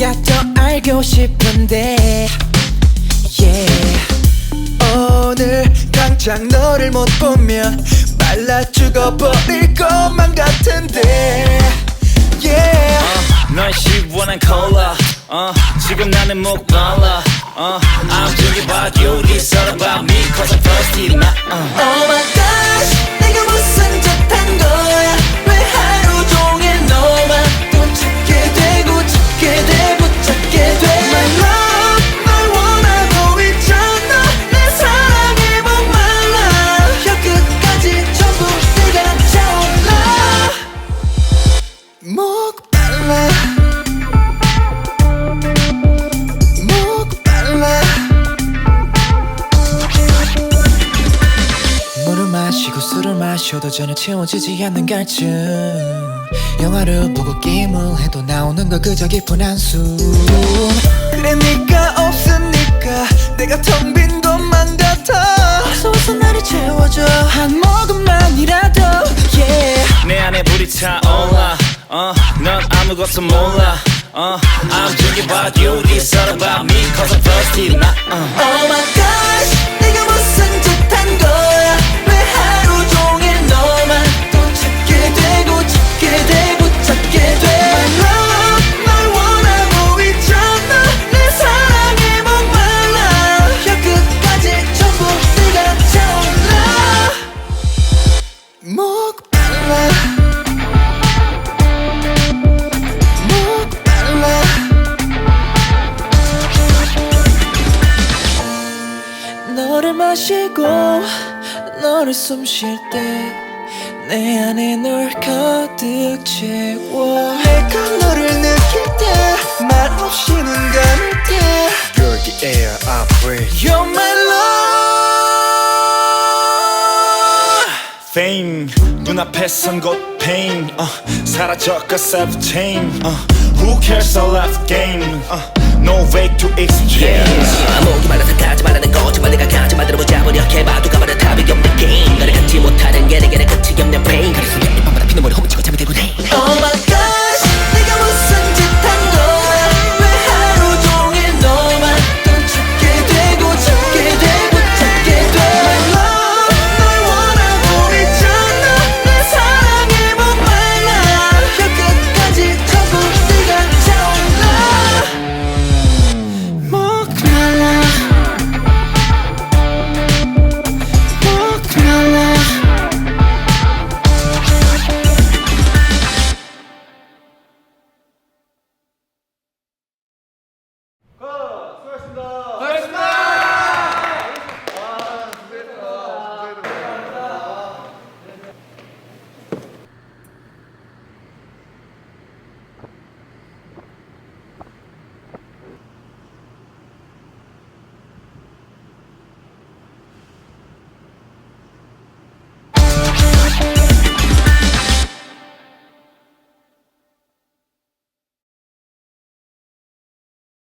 네가 더 알고 싶은데 yeah. 오늘 당장 너를 못 보면 말라 죽어버릴 것만 같은데 yeah. 널 시원한 콜라 어, 지금 나는 목 말라 어, I'm thinking about you This all about me Cause I'm thirsty now uh. 목말라 목말라 물을 마시고 술을 마셔도 전혀 채워지지 않는 갈증. 영화를 보고 게임을 해도 나오는 거 그저 깊은 한숨. 그래 네가 없으니까 내가 텅 빈 것만 같아 아무것도 몰라. 어, I'm thinking about you. This all about me Cause I'm thirsty. now uh. Oh my gosh 내가 무슨 짓한 거야? 왜 하루 종일 너만 또 찾게 되고 찾게 돼 붙잡게 돼? My love 널 원하고 있잖아. 내 사랑에 목말라. 혀끝까지 전부 네가 차올라. 목말라 마시고 너를 숨 쉴 때 내 안에 널 가득 채워 내가 너를 느낄 때 말 없이 눈 감을 때 You're the air I breathe You're my love Fame 눈앞에선 곧 pain 어, 사라져 cause I've changed 어, Who cares I left game 어, No way to exchange 목이 말라서 가지 말라는